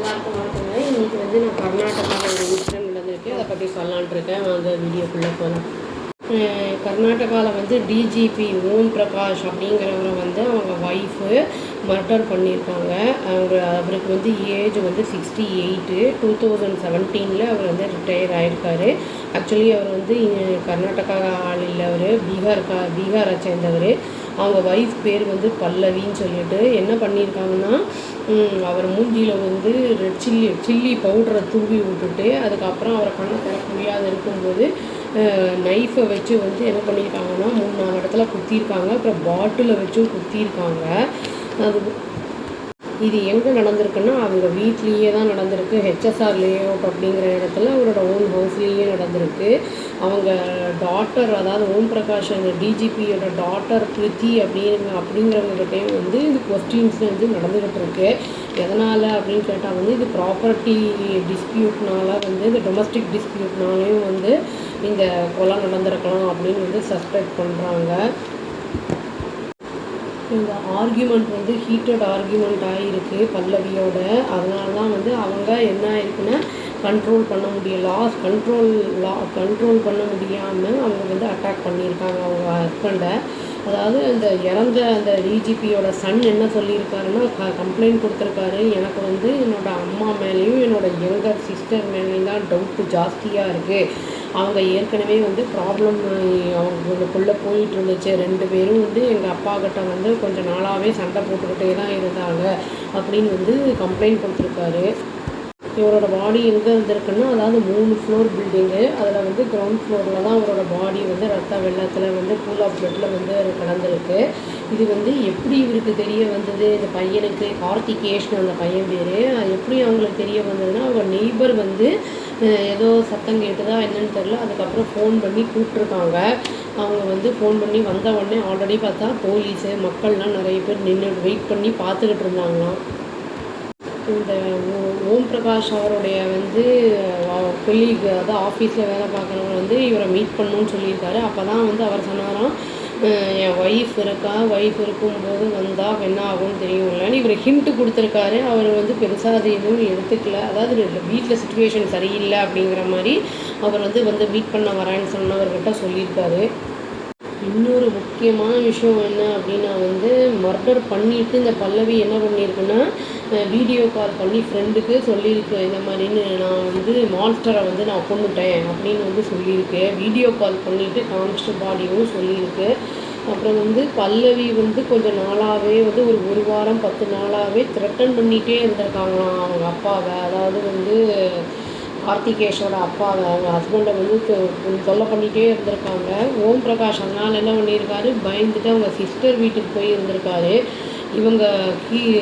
எல்லாருக்கும் வணக்கங்க இன்னைக்கு வந்து நான் கர்நாடகாவில் ஒரு இன்சிடென்ட் நடந்திருக்கு. அதை பற்றி சொல்லலான் இருக்கேன். அந்த வீடியோக்குள்ளே போகிறேன் கர்நாடகாவில் வந்து டிஜிபி ஓம் பிரகாஷ் அப்படிங்கிறவரை வந்து அவங்க ஒய்ஃபு மர்டர் பண்ணியிருக்காங்க. அவங்க அவருக்கு வந்து ஏஜ் வந்து சிக்ஸ்டி எயிட்டு டூ தௌசண்ட் செவன்டீனில் அவர் வந்து ரிட்டையர் ஆகிருக்காரு ஆக்சுவலி அவர் வந்து கர்நாடகா ஆள் இல்லை அவர். பீகார் பீகாரை சேர்ந்தவர். அவங்க ஒய்ஃப் பேர் வந்து பல்லவின்னு சொல்லிட்டு என்ன பண்ணியிருக்காங்கன்னா அவர் மூஞ்சியில் வந்து ரெட் சில்லி சில்லி பவுடரை தூவி விட்டுட்டு அதுக்கப்புறம் அவரை கண்ணை திறக்க முடியாத இருக்கும்போது நைஃபை வச்சு வந்து என்ன பண்ணியிருக்காங்கன்னா மூணு நாலு இடத்துல குத்தியிருக்காங்க. அப்புறம் பாட்டிலை வச்சும் குத்தியிருக்காங்க. அது இது எங்கே நடந்திருக்குன்னா அவங்க வீட்லேயே தான் நடந்திருக்கு. ஹெச்எஸ்ஆர் லேஅவுட் அப்படிங்கிற இடத்துல அவரோட ஓன் ஹவுஸ்லேயே நடந்திருக்கு. அவங்க டாட்டர் அதாவது ஓம் பிரகாஷ் அந்த டிஜிபியோட டாட்டர் பிரித்தி அப்படிங்கிற அப்படிங்கிறவங்ககிட்டையும் வந்து இது கொஸ்டின்ஸ் வந்து நடந்துக்கிட்டு இருக்கு எதனால் அப்படின்னு கேட்டால் வந்து இது ப்ராப்பர்ட்டி டிஸ்பியூட்னால வந்து இந்த டொமஸ்டிக் டிஸ்பியூட்னாலையும் வந்து இந்த கொலை நடந்திருக்கலாம் அப்படின்னு வந்து சஸ்பெக்ட் பண்ணுறாங்க இந்த ஆர்கியூமெண்ட் வந்து ஹீட்டட் ஆர்கியூமெண்ட் ஆகிருக்கு பல்லவியோட. அதனால தான் வந்து அவங்க என்ன ஆயிருக்குன்னா கண்ட்ரோல் பண்ண முடியல. லாஸ் கண்ட்ரோல் லா கண்ட்ரோல் பண்ண முடியாமல் அவங்க வந்து அட்டாக் பண்ணியிருக்காங்க அவங்க ஹஸ்பண்டை அதாவது அந்த இறந்த அந்த டிஜிபியோட சன் என்ன சொல்லியிருக்காருன்னா க கம்ப்ளைண்ட் கொடுத்துருக்காரு. எனக்கு வந்து என்னோட அம்மா மேலேயும் என்னோட யங்கர் சிஸ்டர் மேலேயும் தான் டவுட்டு ஜாஸ்தியாக இருக்குது அவங்க ஏற்கனவே வந்து ப்ராப்ளம் அவங்களுக்குள்ளே போயிட்டு இருந்துச்சு. ரெண்டு பேரும் வந்து எங்கள் அப்பா கிட்ட வந்து கொஞ்சம் நாளாகவே சண்டை போட்டுக்கிட்டே தான் இருந்தாங்க. அப்படின்னு வந்து கம்ப்ளைண்ட் கொடுத்துருக்காரு. இவரோட பாடி எங்கே இருந்திருக்குன்னா அதாவது மூணு ஃப்ளோர் பில்டிங்கு அதில் வந்து கிரவுண்ட் ஃப்ளோரில் தான் அவரோட பாடி வந்து ரத்த வெள்ளத்தில் வந்து பூல் ஆஃப் பிளட்டில் வந்து அது கலந்துருக்கு. இது வந்து எப்படி இவருக்கு தெரிய வந்தது? இந்த பையனுக்கு கார்த்திகேஷ்னு அந்த பையன் பேர். எப்படி அவங்களுக்கு தெரிய வந்ததுன்னா அவங்க நெய்பர் வந்து ஏதோ சத்தம் கேட்டுதா என்னன்னு தெரில அதுக்கப்புறம் ஃபோன் பண்ணி கூப்பிட்ருக்காங்க அவங்க வந்து ஃபோன் பண்ணி வந்த உடனே ஆல்ரெடி பார்த்தா போலீஸு மக்கள்லாம் நிறைய பேர் நின்று வெயிட் பண்ணி பார்த்துக்கிட்டு இருந்தாங்களாம். இந்த ஓ- ஓம் பிரகாஷ் அவருடைய வந்து கொலீக் அதாவது ஆஃபீஸில் வேலை பார்க்குறவங்க வந்து இவரை மீட் பண்ணணும்னு சொல்லியிருக்காரு. அப்போ தான் வந்து அவர் சொன்னாராம் என் ஒய்ஃப் இருக்கா? ஒய்ஃப் இருக்கும்போது வந்தால் என்ன ஆகும்னு தெரியும்லன்னு இவர் ஹிண்ட்டு கொடுத்துருக்காரு. அவர் வந்து பெருசாக அது எதுவும் எடுத்துக்கல. அதாவது வீட்டில் சுச்சுவேஷன் சரியில்லை அப்படிங்கிற மாதிரி அவர் வந்து வந்து மீட் பண்ண வரேன்னு சொன்னவர்கிட்ட சொல்லியிருக்காரு. இன்னொரு முக்கியமான விஷயம் என்ன அப்படின்னா வந்து மர்டர் பண்ணிட்டு இந்த பல்லவி என்ன பண்ணியிருக்குன்னா வீடியோ கால் பண்ணி ஃப்ரெண்டுக்கு சொல்லியிருக்கு. இந்த மாதிரின்னு நான் வந்து மாஸ்டரை வந்து நான் கொண்டுட்டேன் அப்படின்னு வந்து சொல்லியிருக்கு. வீடியோ கால் பண்ணிவிட்டு காமிச்சிட்டு பாடியும் சொல்லியிருக்கு. அப்புறம் வந்து பல்லவி வந்து கொஞ்சம் நாளாகவே வந்து ஒரு ஒரு வாரம் பத்து நாளாகவே த்ரெட்டன் பண்ணிகிட்டே இருந்திருக்காங்களாம் அவங்க அப்பாவை. அதாவது வந்து கார்த்திகேஷோட அப்பா அவங்க ஹஸ்பண்டை வந்து தொ- தொல்லை பண்ணிகிட்டே இருந்திருக்காங்க. ஓம் பிரகாஷ் அண்ணால் என்ன பண்ணியிருக்காரு? பயந்துட்டு அவங்க சிஸ்டர் வீட்டுக்கு போய் இருந்திருக்காரு. இவங்க கீ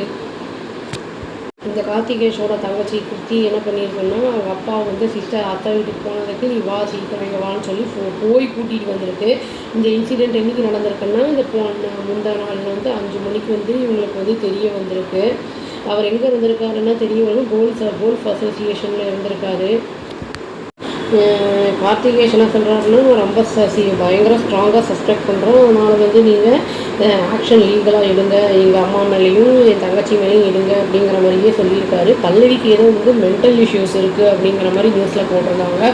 இந்த கார்த்திகேஷோட தங்கச்சி குத்தி என்ன பண்ணியிருக்கோன்னா அவங்க அப்பா வந்து சிஸ்டர் அத்தை வீட்டுக்கு போனதுக்கு நீ வா சீக்கிரம் இங்கே வான்னு சொல்லி போ- போய் கூட்டிகிட்டு வந்திருக்கு. இந்த இன்சிடெண்ட் என்னைக்கு நடந்திருக்குன்னா இந்த போன முந்தா நாள் வந்து அஞ்சு மணிக்கு வந்து இவங்களுக்கு வந்து தெரிய வந்திருக்கு. அவர் எங்கே இருந்திருக்காருன்னா தெரியவரும் கோல்ஸ் கோல்ஃப் அசோசியேஷனில் இருந்திருக்காரு. கார்த்திகேஷ் என்ன சொல்கிறாருன்னா ரொம்ப சசி பயங்கர ஸ்ட்ராங்காக சஸ்பெக்ட் பண்ணுறோம் அதனால் வந்து நீங்கள் ஆக்ஷன் லீகலாக எடுங்க. எங்கள் அம்மா மேலேயும் என் தங்கச்சி மேலேயும் எடுங்க அப்படிங்கிற மாதிரியே சொல்லியிருக்காரு. பல்லவிக்கு ஏதோ வந்து மென்டல் இஷ்யூஸ் இருக்குது அப்படிங்கிற மாதிரி நியூஸில் போட்டிருந்தாங்க.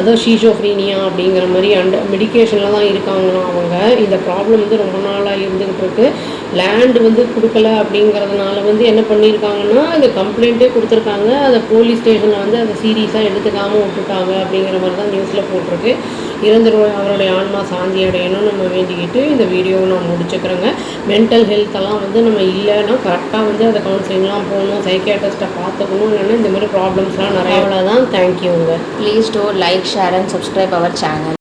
அதோ ஷீஷோஃப்ரீனியா அப்படிங்கிற மாதிரி அண்ட் மெடிக்கேஷனில் தான் இருக்காங்களாம் அவங்க. இந்த ப்ராப்ளம் வந்து ரொம்ப நாளாக இருந்துகிட்டு இருக்குது லேண்ட் வந்து கொடுக்கல அப்படிங்கிறதுனால வந்து என்ன பண்ணியிருக்காங்கன்னா அந்த கம்ப்ளைண்ட்டே கொடுத்துருக்காங்க. அதை போலீஸ் ஸ்டேஷனில் வந்து அதை சீரியஸாக எடுத்துக்காமல் விட்டுட்டாங்க அப்படிங்கிற மாதிரி தான் நியூஸில் போட்டிருக்கு. இறந்துரு அவருடைய ஆன்மா சாந்தி அடையணும் நம்ம வேண்டிக்கிட்டு இந்த வீடியோவை நான் முடிச்சுக்கிறேங்க. மென்டல் ஹெல்த்தெல்லாம் வந்து நம்ம இல்லைன்னா கரெக்டாக வந்து அதை கவுன்சிலிங்லாம் போகணும் சைக்கியாட்ரிஸ்ட்டை பார்த்துக்கணும். இல்லைன்னா இந்த மாதிரி ப்ராப்ளம்ஸ்லாம் நிறைய தான் தேங்க்யூங்க Please do like, share and subscribe our channel.